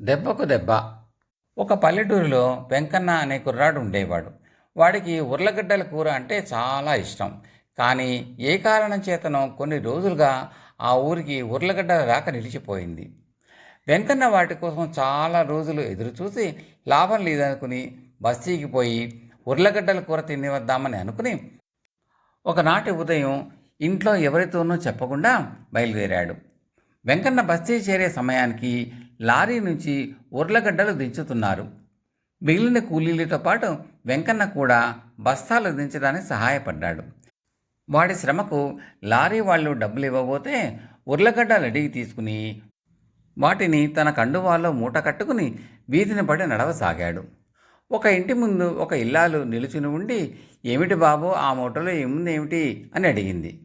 దెబ్బకు దెబ్బ. ఒక పల్లెటూరులో వెంకన్న అనే కుర్రాడు ఉండేవాడు. వాడికి ఉర్లగడ్డల కూర అంటే చాలా ఇష్టం. కానీ ఏ కారణం చేతనో కొన్ని రోజులుగా ఆ ఊరికి ఉర్లగడ్డల రాక నిలిచిపోయింది. వెంకన్న వాటి కోసం చాలా రోజులు ఎదురుచూసి లాభం లేదనుకుని బస్తీకి పోయి ఉర్లగడ్డల కూర తిని వద్దామని అనుకుని ఒకనాటి ఉదయం ఇంట్లో ఎవరితోనూ చెప్పకుండా బయలుదేరాడు. వెంకన్న బస్తీ చేరే సమయానికి లారీ నుంచి ఉర్లగడ్డలు దించుతున్నారు. మిగిలిన కూలీలతో పాటు వెంకన్న కూడా బస్తాలు దించడానికి సహాయపడ్డాడు. వాడి శ్రమకు లారీ వాళ్ళు డబ్బులు ఇవ్వబోతే ఉర్లగడ్డలు అడిగి తీసుకుని వాటిని తన కండువాల్లో మూట కట్టుకుని వీధిని పడి నడవసాగాడు. ఒక ఇంటి ముందు ఒక ఇల్లాలు నిలుచుని ఉండి ఏమిటి బాబు ఆ మూటలో ఏముంది ఏమిటి అని అడిగింది.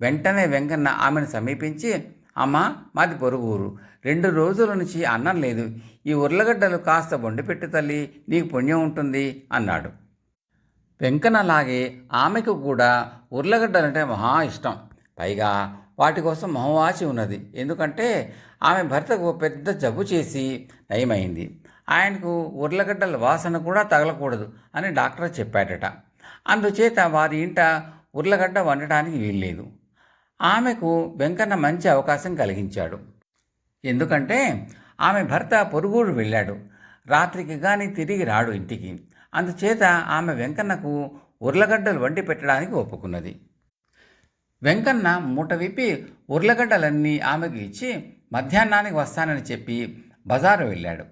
వెంటనే వెంకన్న ఆమెను సమీపించి అమ్మ మాది పొరుగురు రెండు రోజుల నుంచి అన్నం లేదు. ఈ ఉర్లగడ్డలు కాస్త పెట్టు తల్లి నీకు పుణ్యం ఉంటుంది అన్నాడు. వెంకన్నలాగే ఆమెకు కూడా ఉర్లగడ్డలంటే మహా ఇష్టం. పైగా వాటి కోసం మొహవాచి ఉన్నది. ఎందుకంటే ఆమె భర్తకు పెద్ద జబ్బు చేసి నయమైంది. ఆయనకు ఉర్లగడ్డల వాసన కూడా తగలకూడదు అని డాక్టర్ చెప్పాడట. అందుచేత వారి ఇంట ఉర్లగడ్డ వండటానికి వీల్లేదు. ఆమెకు వెంకన్న మంచి అవకాశం కలిగించాడు. ఎందుకంటే ఆమె భర్త పొరుగుడు వెళ్ళాడు. రాత్రికి కానీ తిరిగి రాడు ఇంటికి. అందుచేత ఆమె వెంకన్నకు ఉర్లగడ్డలు వండి పెట్టడానికి ఒప్పుకున్నది. వెంకన్న మూట విప్పి ఉర్లగడ్డలన్నీ ఆమెకు ఇచ్చి మధ్యాహ్నానికి వస్తానని చెప్పి బజారు వెళ్ళాడు.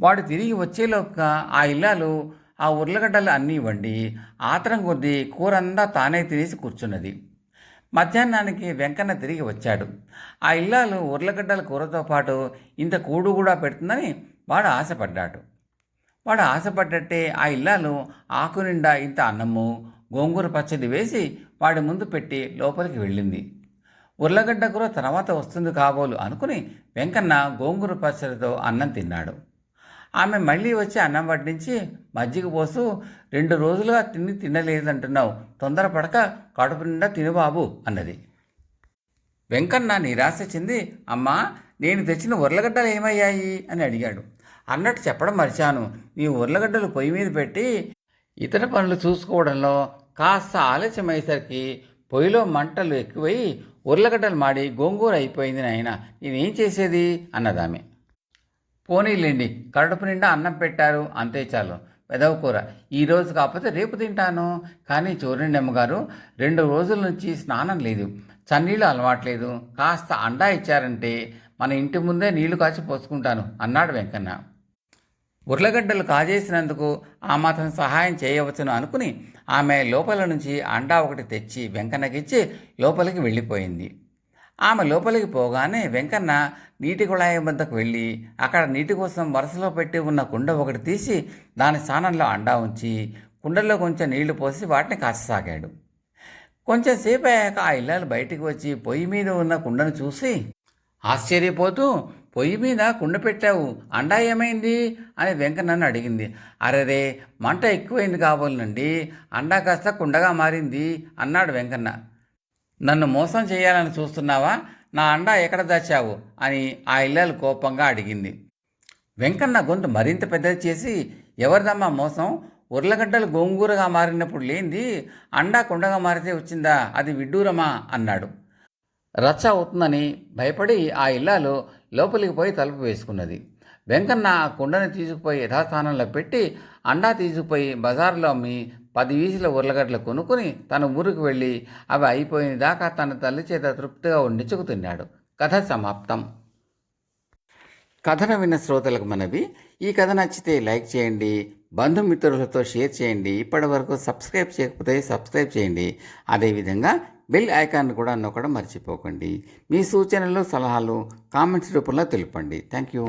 వాడు తిరిగి వచ్చేలోక ఆ ఇల్లాలు ఆ ఉర్లగడ్డలు అన్నీ వండి ఆతరం కొద్దీ కూరంతా తానే తినేసి కూర్చున్నది. మధ్యాహ్నానికి వెంకన్న తిరిగి వచ్చాడు. ఆ ఇల్లాలు ఉర్లగడ్డల కూరతో పాటు ఇంత కూడు కూడా పెడుతుందని వాడు ఆశపడ్డాడు. వాడు ఆశపడ్డట్టే ఆ ఇల్లాలు ఆకు నిండా ఇంత అన్నము గోంగూర పచ్చడి వేసి వాడి ముందు పెట్టి లోపలికి వెళ్ళింది. ఉర్లగడ్డ కూర తర్వాత వస్తుంది కాబోలు అనుకుని వెంకన్న గోంగూర పచ్చడితో అన్నం తిన్నాడు. ఆమె మళ్ళీ వచ్చి అన్నం వడ్డించి మజ్జిగ పోసు రెండు రోజులుగా తిని తినలేదంటున్నావు. తొందరపడక కడుపు నిండా తినుబాబు అన్నది. వెంకన్న నిరాశ చెంది అమ్మా నేను తెచ్చిన ఉర్లగడ్డలు ఏమయ్యాయి? అని అడిగాడు. అన్నట్టు చెప్పడం మర్చాను. నీ ఉర్లగడ్డలు పొయ్యి మీద పెట్టి ఇతర పనులు చూసుకోవడంలో కాస్త ఆలస్యమయ్యేసరికి పొయ్యిలో మంటలు ఎక్కువై ఉర్లగడ్డలు మాడి గోంగూర అయిపోయింది నాయన. నేనేం చేసేది? అన్నదామె పోనీలేండి కడుపు నిండా అన్నం పెట్టారు అంతే చాలు. పెదవ కూర. ఈరోజు కాకపోతే రేపు తింటాను. కానీ చూడండి అమ్మగారు రెండు రోజుల నుంచి స్నానం లేదు. చన్నీళ్ళు అలవాట్లేదు. కాస్త అండా ఇచ్చారంటే మన ఇంటి ముందే నీళ్ళు కాచి పోసుకుంటాను అన్నాడు వెంకన్న. ఉర్లగడ్డలు కాజేసినందుకు ఆ మాత్రం సహాయం చేయవచ్చును అనుకుని ఆమె లోపల నుంచి అండా ఒకటి తెచ్చి వెంకన్నకిచ్చి లోపలికి వెళ్ళిపోయింది. ఆమె లోపలికి పోగానే వెంకన్న నీటి కుళాయి వద్దకు వెళ్ళి అక్కడ నీటి కోసం వరుసలో పెట్టి ఉన్న కుండ ఒకటి తీసి దాని స్థానంలో అండా ఉంచి కుండల్లో కొంచెం నీళ్ళు పోసి వాటిని కాచసాగాడు. కొంచెంసేపు అయ్యాక ఆ ఇల్లాలు బయటికి వచ్చి పొయ్యి మీద ఉన్న కుండను చూసి ఆశ్చర్యపోతూ పొయ్యి మీద కుండ పెట్టావు అండా ఏమైంది? అని వెంకన్నను అడిగింది. అరెరే మంట ఎక్కువైంది కాబోలునండి అండా కాస్త కుండగా మారింది అన్నాడు వెంకన్న. నన్ను మోసం చేయాలని చూస్తున్నావా? నా అండా ఎక్కడ దాచావు? అని ఆ ఇల్లాలు కోపంగా అడిగింది. వెంకన్న గొంతు మరింత పెద్దది చేసి ఎవరిదమ్మా మోసం? ఉర్లగడ్డలు గోంగూరగా మారినప్పుడు లేనిది అండా కుండగా మారితే వచ్చిందా? అది విడ్డూరమా? అన్నాడు. రచ్చ అవుతుందని భయపడి ఆ ఇల్లాలు లోపలికి పోయి తలుపు వేసుకున్నది. వెంకన్న ఆ కుండని తీసుకుపోయి యథాస్థానంలో పెట్టి అండా తీసుకుపోయి బజార్లో అమ్మి పది వీసుల ఉర్లగడ్డలు కొనుక్కుని తన ఊరికి వెళ్ళి అవి అయిపోయిన దాకా తన తల్లి చేత తృప్తిగా ఉండి చెబుతున్నాడు. కథ సమాప్తం. కథను విన్న శ్రోతలకు మనవి ఈ కథ నచ్చితే లైక్ చేయండి బంధుమిత్రులతో షేర్ చేయండి ఇప్పటి వరకు సబ్స్క్రైబ్ చేయకపోతే సబ్స్క్రైబ్ చేయండి అదేవిధంగా బెల్ ఐకాన్ కూడా నొక్కడం మర్చిపోకండి. మీ సూచనలు సలహాలు కామెంట్స్ రూపంలో తెలుపండి. Thank you.